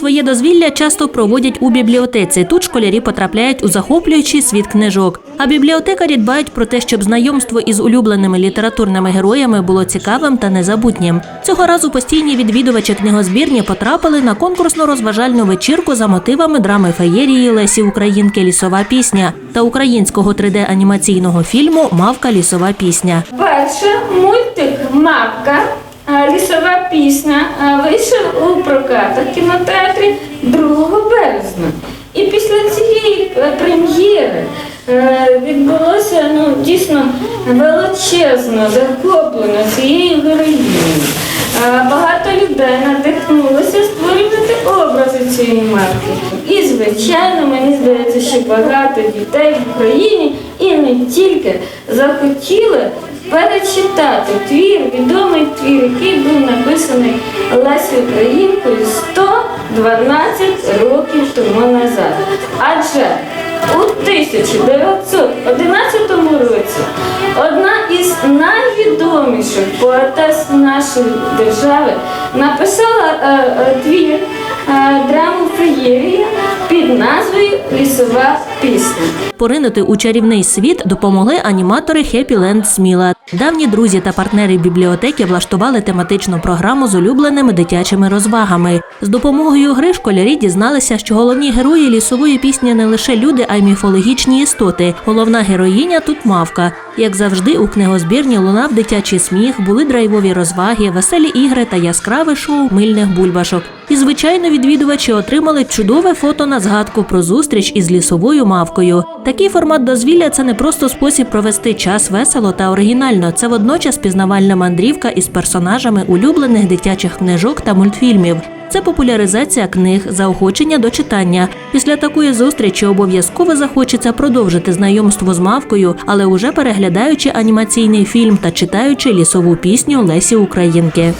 своє дозвілля часто проводять у бібліотеці. Тут школярі потрапляють у захоплюючий світ книжок. А бібліотекарі дбають про те, щоб знайомство із улюбленими літературними героями було цікавим та незабутнім. Цього разу постійні відвідувачі книгозбірні потрапили на конкурсно-розважальну вечірку за мотивами драми феєрії Лесі Українки Лісова пісня та українського 3D-анімаційного фільму Мавка лісова пісня. Перше мультик Лісова пісня а, вийшов у прокатах кінотеатрі 2 березня. І після цієї е, прем'єри е, відбулося ну, дійсно величезне захоплення цією героїнею. Е, Багато людей надихнулося створювати образи цієї марки. І, звичайно, мені здається, що багато дітей в Україні і не тільки захотіли перечитати твір, відомий твір, який був написаний Лесі Українкою 112 років тому назад. Адже у 1911 році одна із найвідоміших поетес нашої держави написала е, е, твір е, драму феєрія під назвою Лісова пісня. Поринути у чарівний світ допомогли аніматори Хеппі Ленд Сміла. Давні друзі та партнери бібліотеки влаштували тематичну програму з улюбленими дитячими розвагами. З допомогою гри школярі дізналися, що головні герої лісової пісні не лише люди, а й міфологічні істоти. Головна героїня тут мавка. Як завжди, у книгозбірні лунав дитячий сміх, були драйвові розваги, веселі ігри та яскраве шоу мильних бульбашок. І, звичайно, відвідувачі отримали чудове фото на згадку про зустріч із лісовою мавкою. Такий формат дозвілля це не просто спосіб провести час весело та оригінально. Це водночас пізнавальна мандрівка із персонажами улюблених дитячих книжок та мультфільмів. Це популяризація книг, заохочення до читання. Після такої зустрічі обов'язково захочеться продовжити знайомство з мавкою, але уже переглядаючи анімаційний фільм та читаючи лісову пісню Лесі Українки.